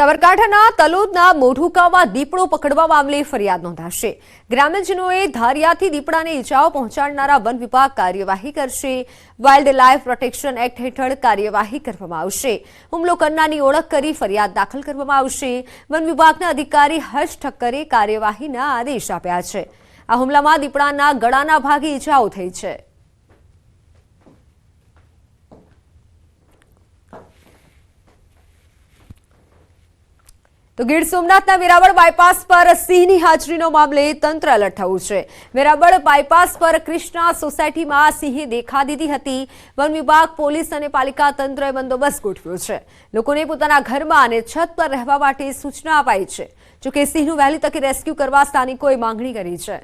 સાબરકાંઠાના તલોદના મોઢુકામાં દીપડો પકડવા મામલે ફરિયાદ નોંધાશે. ગ્રામ્યજનોએ ધારિયાથી દીપડાને ઈજાઓ પહોંચાડનારા વન વિભાગ કાર્યવાહી કરશે. વાઇલ્ડ લાઇફ પ્રોટેક્શન એક્ટ હેઠળ કાર્યવાહી કરવામાં આવશે. હુમલો કરનારની ઓળખ કરી ફરિયાદ દાખલ કરવામાં આવશે. વન વિભાગના અધિકારી હર્ષ ઠક્કરે કાર્યવાહીના આદેશ આપ્યા છે. આ હુમલામાં દીપડાના ગળાના ભાગે ઈજાઓ થઈ છે. તો ગીર સોમનાથના વેરાવળ બાયપાસ પર સિંહની હાજરીનો મામલે તંત્ર એલર્ટ છે. વેરાવળ બાયપાસ પર કૃષ્ણા સોસાયટીમાં સિંહે દેખા દીધી હતી. વન વિભાગ, પોલીસ અને પાલિકા તંત્રએ બંદોબસ્ત ગોઠવ્યો છે. લોકોને પોતાના ઘરમાં અને છત પર રહેવા માટે સૂચના અપાઈ છે. જોકે સિંહનું વહેલી તકે રેસ્ક્યુ કરવા સ્થાનિકોએ માંગણી કરી છે.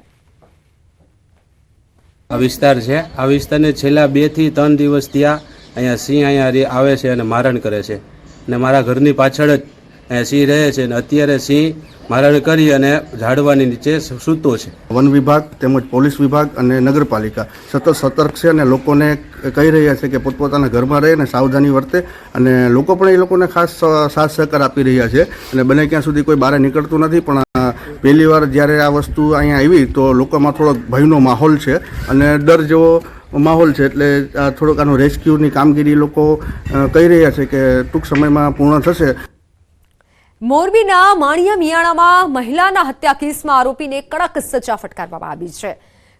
આ વિસ્તાર છે. આ વિસ્તારને છેલ્લા બેથી ત્રણ દિવસ ત્યાં અહીંયા સિંહ અહીંયા આવે છે અને મારણ કરે છે. અને મારા ઘરની પાછળ જ સિંહ રહે છે અને અત્યારે સિંહ મારણ કરી અને ઝાડવાની નીચે સૂતો છે. વન વિભાગ તેમજ પોલીસ વિભાગ અને નગરપાલિકા સતત સતર્ક છે અને લોકોને કહી રહ્યા છે કે પોતપોતાના ઘરમાં રહે અને સાવધાની વર્તે અને લોકો પણ એ લોકોને ખાસ સાથ સહકાર આપી રહ્યા છે અને બને ક્યાં સુધી કોઈ બહાર નીકળતું નથી, પણ પહેલી વાર જ્યારે આ વસ્તુ અહીંયા આવી તો લોકોમાં થોડોક ભયનો માહોલ છે અને ડર જેવો માહોલ છે એટલે થોડોક આનો રેસ્ક્યુની કામગીરી લોકો કહી રહ્યા છે કે ટૂંક સમયમાં પૂર્ણ થશે. મોરબીના માણિયા મિયાણામાં મહિલાના હત્યા કેસમાં આરોપીને કડક સજા ફટકારવામાં આવી છે.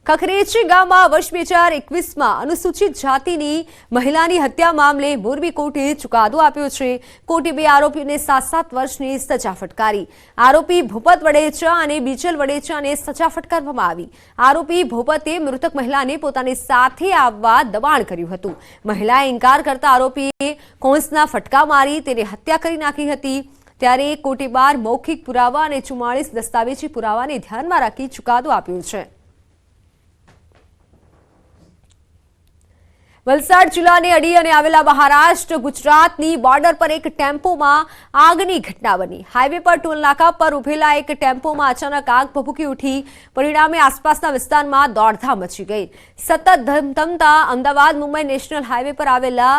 ખખરેચી ગામમાં વર્ષ બે હજાર એકવીસમાં અનુસૂચિત જાતિની મહિલાની હત્યા મામલે મોરબી કોર્ટે ચુકાદો આપ્યો છે. કોર્ટે બે આરોપીઓને સાત સાત વર્ષની સજા ફટકારી. આરોપી ભૂપત વડેચા અને બીજલ વડેચાને સજા ફટકારવામાં આવી. આરોપી ભૂપતે મૃતક મહિલાને પોતાની સાથે આવવા દબાણ કર્યું હતું. મહિલાએ ઇનકાર કરતા આરોપીએ કોન્સના ફટકા મારી તેને હત્યા કરી નાખી હતી. ત્યારે કોર્ટે બાર મૌખિક પુરાવા અને ચુમ્માળીસ દસ્તાવેજી પુરાવાને ધ્યાનમાં રાખી ચુકાદો આપ્યો છે. વલસાડ જિલ્લાને અડી અને આવેલા મહારાષ્ટ્ર, ગુજરાતની બોર્ડર પર એક ટેમ્પોમાં આગની ઘટના બની. હાઈવે પર ટોલ નાકા પર ઉભેલા એક ટેમ્પોમાં અચાનક આગ ભભૂકી ઉઠી. પરિણામે આસપાસના વિસ્તારમાં દોડધામ મચી ગઈ. સતત ધમધમતા અમદાવાદ, મુંબઈ નેશનલ હાઈવે પર આવેલા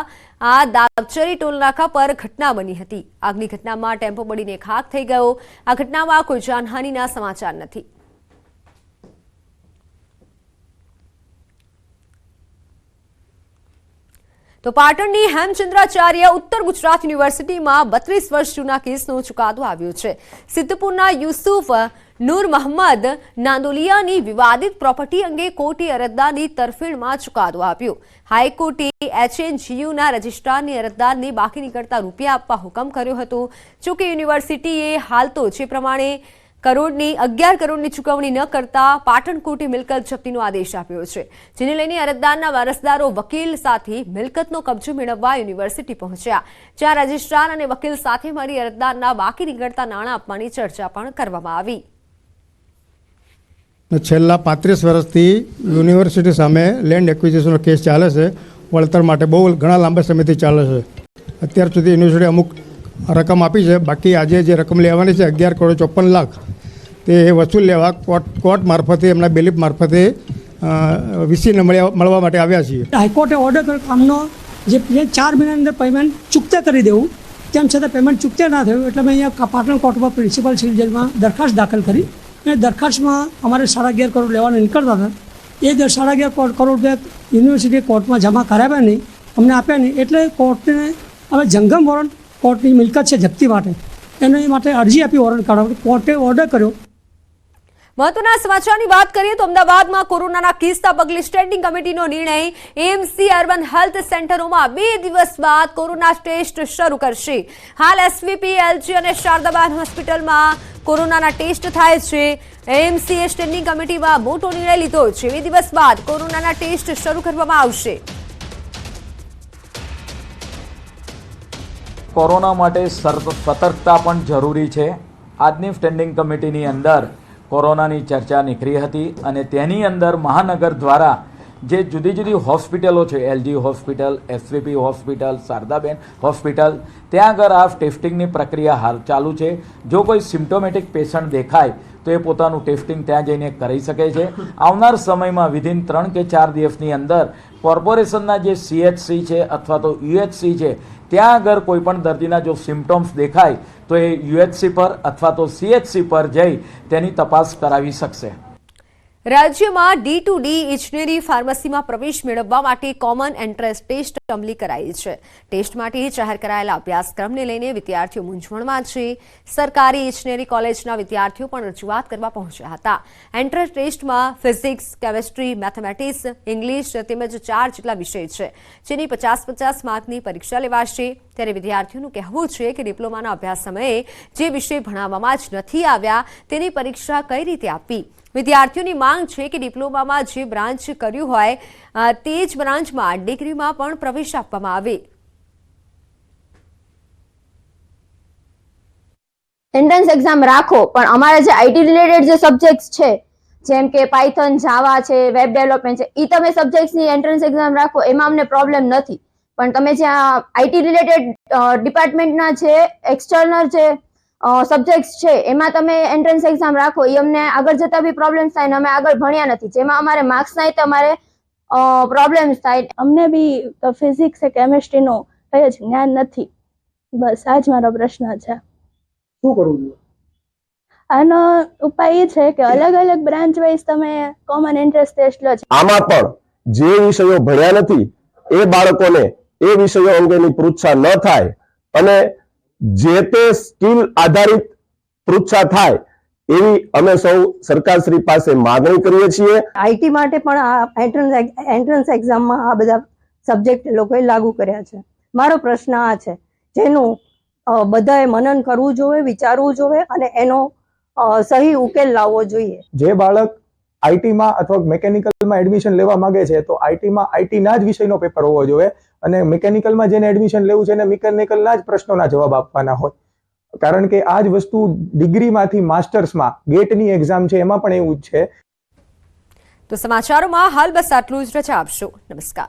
આ દાગચરી ટોલ નાકા પર ઘટના બની હતી. આગની ઘટનામાં ટેમ્પો બળીને ખાક થઈ ગયો. આ ઘટનામાં કોઈ જાનહાનિના સમાચાર નથી. તો પાટણની હેમચંદ્રાચાર્ય ઉત્તર ગુજરાત યુનિવર્સિટીમાં બત્રીસ વર્ષ જૂના કેસનો ચુકાદો આવ્યો છે. સિદ્ધપુરના યુસુફ નૂર મહમ્મદ નાંદોલિયાની વિવાદિત પ્રોપર્ટી અંગે કોર્ટે અરજદારની તરફેણમાં ચુકાદો આપ્યો. હાઈકોર્ટે એચએનજીયુના રજિસ્ટ્રારની અરજદારને બાકી નીકળતા રૂપિયા આપવા હુકમ કર્યો હતો. જોકે યુનિવર્સિટીએ હાલ તો જે પ્રમાણે કરોડની, અગિયાર કરોડની ચૂકવણી ન કરતા પાટણ કોર્ટે મિલકત જપ્તીનો આદેશ આપ્યો છે, જેને લઈને અરજદારના વારસદારો વકીલ સાથે મિલકતનો કબજો મેળવવા યુનિવર્સિટી પહોંચ્યા. જ્યાં રજિસ્ટ્રાર અને વકીલ સાથે મળી અરજદારના બાકી નીકળતા નાણાં આપવાની ચર્ચા પણ કરવામાં આવી. છેલ્લા પાંત્રીસ વર્ષથી યુનિવર્સિટી સામે લેન્ડ એક્વિઝિશનનો કેસ ચાલે છે. વળતર માટે બહુ ઘણા લાંબા સમયથી ચાલે છે. અત્યાર સુધી યુનિવર્સિટી અમુક રકમ આપી છે. બાકી આજે જે રકમ લેવાની છે, અગિયાર કરોડ ચોપન લાખ, તે વસૂલ લેવા કોર્ટ કોર્ટ મારફતે, એમના બેલીફ મારફતે વીસીને મળ્યા, મળવા માટે આવ્યા છીએ. હાઈકોર્ટે ઓર્ડર કર્યો કામનો જે ચાર મહિનાની અંદર પેમેન્ટ ચૂકતે કરી દેવું. તેમ છતાં પેમેન્ટ ચૂકતે ના થયું એટલે મેં અહીંયા પાટણ કોર્ટમાં પ્રિન્સિપલ સિવિલ દરખાસ્ત દાખલ કરી. અને દરખાસ્તમાં અમારે સાડા અગિયાર કરોડ લેવાના નીકળતા હતા. એ સાડા અગિયાર કરોડ રૂપિયા યુનિવર્સિટી કોર્ટમાં જમા કરાવ્યા નહીં, અમને આપ્યા નહીં. એટલે કોર્ટને હવે જંગમ વોરંટ કોર્ટની મિલકત છે જપ્તી માટે. એને માટે અરજી આપી વોરંટ કાઢવા કોર્ટે ઓર્ડર કર્યો. મહત્વના સમાચારની વાત કરીએ તો અમદાવાદમાં કોરોનાના કિસ્સા પગલે સ્ટેન્ડિંગ કમિટીનો નિર્ણય એમસી અર્બન હેલ્થ સેન્ટરોમાં બે દિવસ બાદ કોરોના ટેસ્ટ શરૂ કરશે. હાલ એસવીપી એલજી અને શારદાબાદ હોસ્પિટલમાં કોરોનાના ટેસ્ટ થાય છે. એએમસીએ સ્ટેન્ડિંગ કમિટીમાં મોટો નિર્ણય લીધો છે. બે દિવસ બાદ કોરોનાના ટેસ્ટ શરૂ કરવામાં આવશે. કોરોના માટે સતર્કતા પણ જરૂરી છે. આજની સ્ટેન્ડિંગ કમિટીની અંદર કોરોનાની ચર્ચા નીકળી હતી અને તેની અંદર મહાનગર દ્વારા જે જુદી જુદી હોસ્પિટલો છે, LG hospital, SVP hospital, Shardaben hospital, ત્યાં આગળ આ ટેસ્ટિંગની પ્રક્રિયા હાલ ચાલુ છે. જો કોઈ સિમ્ટોમેટિક પેશન્ટ દેખાય, તો એ પોતાનું ટેસ્ટિંગ ત્યાં જઈને કરી શકે છે. આવનાર સમયમાં વિધિન ત્રણ કે ચાર દિવસની અંદર કોર્પોરેશનના જે સીએચસી છે અથવા તો યુએચસી છે, ત્યાં આગળ કોઈ પણ દર્દીના જો સિમ્ટોમ્સ દેખાય, તો એ યુએચસી પર અથવા તો સીએચસી પર જઈ તેની તપાસ કરાવી શકશે. રાજ્યમાં ડી ટુ ડી ઇજનેરી ફાર્મસીમાં પ્રવેશ મેળવવા માટે કોમન એન્ટ્રન્સ ટેસ્ટ અમલી કરાઈ છે. ટેસ્ટ માટે જાહેર કરાયેલા અભ્યાસક્રમને લઈને વિદ્યાર્થીઓ મૂંઝવણમાં છે. સરકારી ઇજનેરી કોલેજના વિદ્યાર્થીઓ પણ રજૂઆત કરવા પહોંચ્યા હતા. એન્ટ્રન્સ ટેસ્ટમાં ફિઝિક્સ, કેમેસ્ટ્રી, મેથેમેટિક્સ, ઇંગ્લિશ તેમજ ચાર જેટલા વિષય છે, જેની પચાસ પચાસ માર્કની પરીક્ષા લેવાશે. ત્યારે વિદ્યાર્થીઓનું કહેવું છે કે ડિપ્લોમાના અભ્યાસ સમયે જે વિષય ભણાવવામાં જ નથી આવ્યા તેની પરીક્ષા કઈ રીતે આપવી? વિદ્યાર્થીઓની માંગ છે કે ડિપ્લોમામાં જે બ્રાન્ચ કર્યું હોય તે જ બ્રાન્ચમાં ડિગ્રીમાં પણ પ્રવેશ આપવામાં આવે. એન્ટ્રન્સ એક્ઝામ રાખો, પણ અમારા જે આઈટી રિલેટેડ જે સબ્જેક્ટ્સ છે, જેમ કે પાયથન જાવા છે વેબ ડેવલપમેન્ટ છે એ તમે સબ્જેક્ટ્સની એન્ટ્રન્સ એક્ઝામ રાખો, એમાં અમને પ્રોબ્લેમ નથી. પણ તમે જ્યાં આઈટી રિલેટેડ ડિપાર્ટમેન્ટના જે એક્સટર્નલ જે સબ્જેક્ટ્સ છે એમાં તમે એન્ટ્રન્સ એક્ઝામ રાખો એ અમને આગળ જતા બી પ્રોબ્લેમ્સ થાય ને અમે આગળ ભણ્યા નથી. જેમાં અમારે માર્ક્સ થાય તો અમારે પ્રોબ્લેમ્સ થાય. અમને બી ફિઝિક્સ કે કેમેસ્ટ્રીનું કંઈ જ જ્ઞાન નથી. બસ આ જ મારો પ્રશ્ન છે. શું કરવું જોઈએ? આનો ઉપાય એ છે કે અલગ અલગ બ્રાન્ચ વાઇઝ તમે કોમન ઇન્ટરેસ્ટ ટેસ્ટ લો આમાં પણ જે વિષયો ભણ્યા નથી એ બાળકોને એ વિષયો અંગેની પૃચ્છા ન થાય અને જે તે સ્કિલ આધારિત પૃચ્છા થાય એવી અમે સૌ સરકારશ્રી પાસે માગણી કરીએ છીએ. આઈટી માટે પણ આ એન્ટ્રન્સ એન્ટ્રન્સ એક્ઝામમાં આ બધા સબ્જેક્ટ લોકોએ લાગુ કર્યા છે. મારો પ્રશ્ન આ છે જેનું બધાએ મનન કરવું જોઈએ વિચારવું જોઈએ અને એનો સહી ઉકેલ લાવવો જોઈએ. જે બાળક આઈટીમાં અથવા મેકેનિકલમાં એડમિશન લેવા માંગે છે તો આઈટીમાં આઈટીના જ વિષયનો પેપર હોવો જોઈએ. અને મિકેનિકલમાં જેને એડમિશન લેવું છે એને મિકેનિકલના જ પ્રશ્નોના જવાબ આપવાના હોય. કારણ કે આ જ વસ્તુ ડિગ્રીમાંથી માસ્ટર્સમાં ગેટની એક્ઝામ છે, એમાં પણ એવું જ છે. તો સમાચારોમાં હાલ બસ આટલું જ. રજા આપશો. નમસ્કાર.